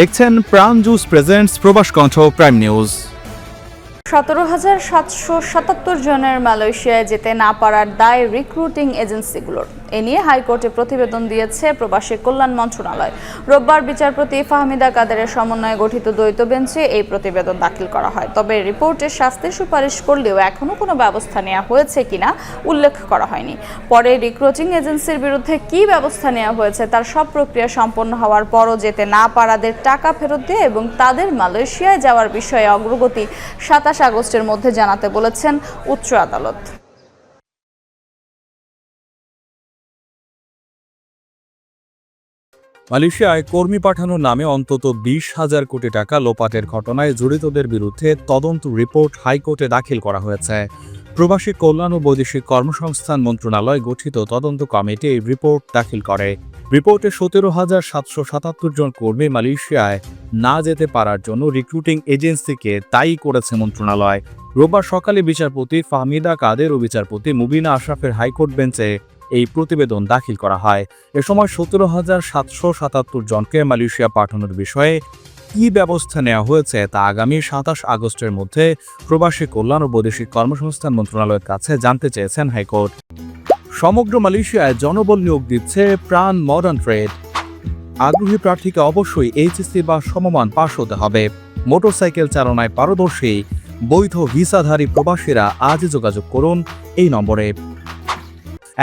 দেখছেন প্রাণ juice presents প্রবাস কণ্ঠ প্রাইম নিউজ। সতেরো হাজার সাতশো সাতাত্তর জনের মালয়েশিয়ায় যেতে না পারার দায় রিক্রুটিং এজেন্সিগুলোর এ নিয়ে হাইকোর্টে প্রতিবেদন দিয়েছে প্রবাসী কল্যাণ মন্ত্রণালয়। রোববার বিচারপতি ফাহমিদা কাদেরের সমন্বয়ে গঠিত দ্বৈত বেঞ্চে এই প্রতিবেদন দাখিল করা হয়। তবে রিপোর্টে শাস্তির সুপারিশ করলেও এখনও কোনো ব্যবস্থা নেওয়া হয়েছে কিনা উল্লেখ করা হয়নি। পরে রিক্রুটিং এজেন্সির বিরুদ্ধে কী ব্যবস্থা নেওয়া হয়েছে তার সব প্রক্রিয়া সম্পন্ন হওয়ার পরও যেতে না পারাদের টাকা ফেরত দিয়ে এবং তাদের মালয়েশিয়ায় যাওয়ার বিষয়ে অগ্রগতি সাতাশ আগস্টের মধ্যে জানাতে বলেছেন উচ্চ আদালত। মালয়েশিয়ায় কর্মী পাঠানোর নামে অন্তত বিশ হাজার কোটি টাকা লোপাটের ঘটনায় জড়িতদের বিরুদ্ধে তদন্ত রিপোর্ট হাইকোর্টে দাখিল করা হয়েছে। প্রবাসী কল্যাণ ও বৈদেশিক কর্মসংস্থান মন্ত্রণালয় গঠিত তদন্ত কমিটি এই রিপোর্ট দাখিল করে। রিপোর্টে সতেরো হাজার সাতশো সাতাত্তর জন কর্মী মালয়েশিয়ায় না যেতে পারার জন্য রিক্রুটিং এজেন্সিকে তাই করেছে মন্ত্রণালয়। রোববার সকালে বিচারপতি ফাহমিদা কাদের ও বিচারপতি মুবিনা আশরাফের হাইকোর্ট বেঞ্চে এই প্রতিবেদন দাখিল করা হয়। এ সময় সতেরো হাজার সাতশো সাতাত্তর জনকে মালয়েশিয়া পাঠানোর বিষয়ে কী ব্যবস্থা নেওয়া হয়েছে তা আগামী সাতাশ আগস্টের মধ্যে প্রবাসী কল্যাণ ও বৈদেশিক কর্মসংস্থান মন্ত্রণালয়ের কাছে জানতে চেয়েছেন হাইকোর্ট। সমগ্র মালয়েশিয়ায় জনবল নিয়োগ দিচ্ছে প্রাণ মডার্ন ট্রেড আগ্রহী প্রার্থীকে অবশ্যই এইচএসসি বা সমমান পাশ হতে হবে। মোটরসাইকেল চালনায় পারদর্শী, বৈধ ভিসাধারী প্রবাসীরা আজই যোগাযোগ করুন এই নম্বরে।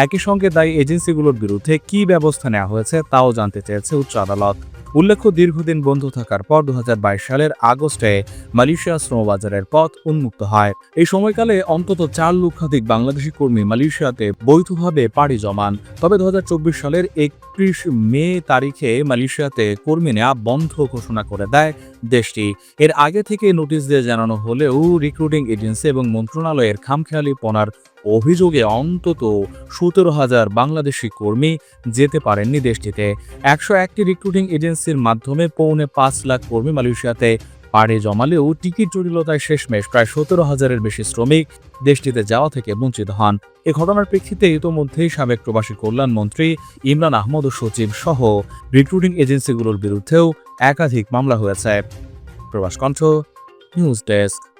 একই সঙ্গে দায়ী এজেন্সিগুলোর বিরুদ্ধে কি ব্যবস্থা নেওয়া হয়েছে তাও জানতে চেয়েছে উচ্চ আদালত। উল্লেখ্য, দীর্ঘদিন বন্ধ থাকার পর দুহাজার বাইশ সালের আগস্টে মালয়েশিয়া শ্রমবাজারের পথ উন্মুক্ত হয়। এই সময়কালে অন্তত চার লক্ষাধিক বাংলাদেশি কর্মী মালয়েশিয়াতে বৈধভাবে পাড়ি জমান। তবে দু হাজার চব্বিশ সালের একত্রিশ মে তারিখে মালয়েশিয়াতে কর্মী নেওয়া বন্ধ ঘোষণা করে দেয় দেশটি। এর আগে থেকে নোটিশ দিয়ে জানানো হলেও রিক্রুটিং এজেন্সি এবং মন্ত্রণালয়ের খামখেয়ালি পনার অভিযোগে অন্তত সতেরো হাজার বাংলাদেশি কর্মী যেতে পারেননি দেশটিতে। একশো একটি রিক্রুটিং এজেন্সির মাধ্যমে পৌনে পাঁচ লাখ কর্মী মালয়েশিয়াতে পাড়ে জমালেও টিকিট জটিলতায় শেষমেশ প্রায় সতেরো হাজারের বেশি শ্রমিক দেশটিতে যাওয়া থেকে বঞ্চিত হন। এ ঘটনার প্রেক্ষিতে ইতোমধ্যেই সাবেক প্রবাসী কল্যাণ মন্ত্রী ইমরান আহমদ ও সচিব সহ রিক্রুটিং এজেন্সিগুলোর বিরুদ্ধেও একাধিক মামলা হয়েছে। প্রবাস কণ্ঠ, নিউজ ডেস্ক।